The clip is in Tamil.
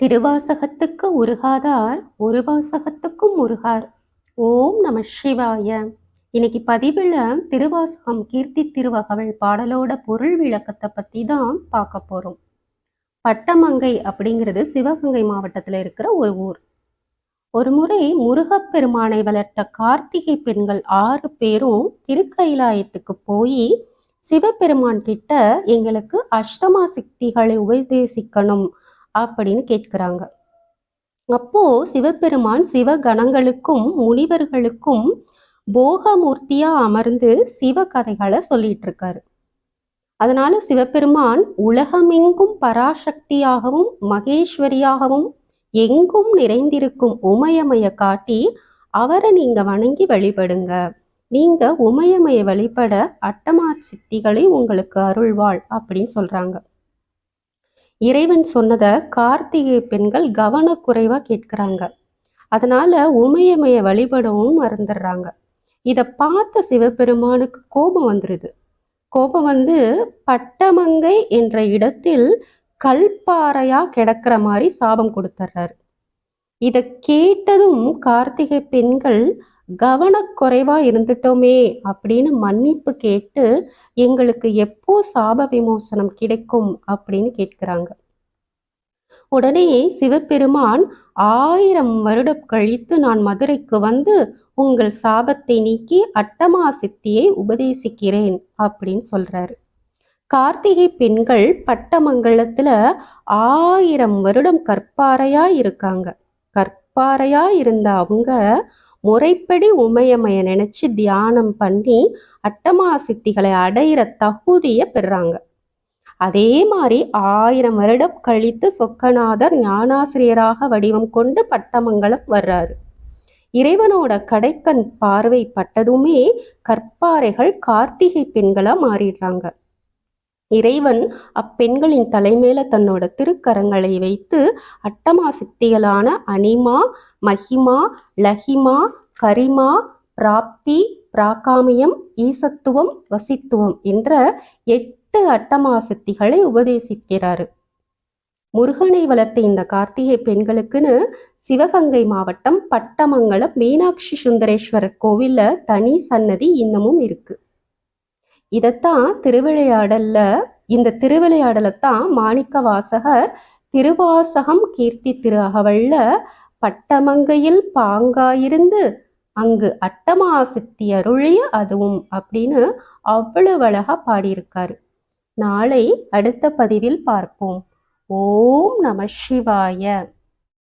திருவாசகத்துக்கு உருகாதார் ஒரு வாசகத்துக்கும் உருகார். ஓம் நம சிவாய. இன்னைக்கு பதிவில் திருவாசகம் கீர்த்தி திருவகவல் பாடலோட பொருள் விளக்கத்தை பற்றி தான் பார்க்க போகிறோம் பட்டமங்கை அப்படிங்கிறது சிவகங்கை மாவட்டத்தில் இருக்கிற ஒரு ஊர். ஒரு முறை முருகப்பெருமானை வளர்த்த கார்த்திகை பெண்கள் ஆறு பேரும் திருக்கைலாயத்துக்கு போய் சிவபெருமான் கிட்ட எங்களுக்கு அஷ்டமா சக்திகளை உபதேசிக்கணும் அப்படின்னு கேட்கிறாங்க. அப்போ சிவபெருமான் சிவகணங்களுக்கும் முனிவர்களுக்கும் போகமூர்த்தியா அமர்ந்து சிவ கதைகளை சொல்லிட்டு இருக்காரு அதனால சிவபெருமான் உலகமெங்கும் பராசக்தியாகவும் மகேஸ்வரியாகவும் எங்கும் நிறைந்திருக்கும் உமையமைய காட்டி அவரை நீங்க வணங்கி வழிபடுங்க. நீங்க உமையமைய வழிபட அட்டமா சித்திகளை உங்களுக்கு அருள்வாள் அப்படின்னு சொல்றாங்க. இறைவன் சொன்னதை கார்த்திகை பெண்கள் கவனக்குறைவா கேட்குறாங்க. அதனால உமையமைய வழிபடவும் மறந்துடுறாங்க இதை பார்த்த சிவபெருமானுக்கு கோபம் வந்துடுது கோபம் வந்து பட்டமங்கை என்ற இடத்தில் கல்பாறையா கிடக்கிற மாதிரி சாபம் கொடுத்துட்றாரு இதை கேட்டதும் கார்த்திகை பெண்கள் கவனக்குறைவா இருந்துட்டோமே அப்படின்னு மன்னிப்பு கேட்டு எங்களுக்கு எப்போ சாப விமோசனம் கிடைக்கும் அப்படின்னு கேட்கிறாங்க. உடனே சிவபெருமான் ஆயிரம் வருடம் கழித்து நான் மதுரைக்கு வந்து உங்கள் சாபத்தை நீக்கி அட்டமா சித்தியை உபதேசிக்கிறேன் அப்படின்னு சொல்றாரு. கார்த்திகை பெண்கள் பட்டமங்கலத்துல ஆயிரம் வருடம் கற்பாறையா இருக்காங்க. கற்பாறையா இருந்த அவங்க முறைப்படி உமையமைய நினைச்சு தியானம் பண்ணி அட்டமா சித்திகளை அடையிற தகுதியை பெறாங்க. அதே மாதிரி ஆயிரம் வருடம் கழித்து சொக்கநாதர் ஞானாசிரியராக வடிவம் கொண்டு பட்டமங்கலம் வர்றாரு. இறைவனோட கடைக்கண் பார்வை பட்டதுமே கற்பாறைகள் கார்த்திகை பெண்களா மாறிடுறாங்க. இறைவன் அப்பெண்களின் தலைமையில தன்னோட திருக்கரங்களை வைத்து அட்டமா சித்திகளான அனிமா மஹிமா லஹிமா கரிமா பிராப்தி பிராகாமியம் ஈசத்துவம் வசித்துவம் என்ற எட்டு அட்டமா சித்திகளை உபதேசிக்கிறாரு. முருகனை வளர்த்த இந்த கார்த்திகை பெண்களுக்குன்னு சிவகங்கை மாவட்டம் பட்டமங்கலம் மீனாட்சி சுந்தரேஸ்வரர் கோவில்ல தனி சன்னதி இன்னமும் இருக்குது இதைத்தான் திருவிளையாடல்ல இந்த திருவிளையாடலை தான் மாணிக்க வாசகர் திருவாசகம் கீர்த்தி திரு அகவல்ல பட்டமங்கையில் பாங்காயிருந்து அங்கு அட்டமா சித்தி அருளிய அதுவும் அப்படின்னு அவ்வளவு அழகா பாடியிருக்காரு. நாளை அடுத்த பதிவில் பார்ப்போம். ஓம் நம சிவாய.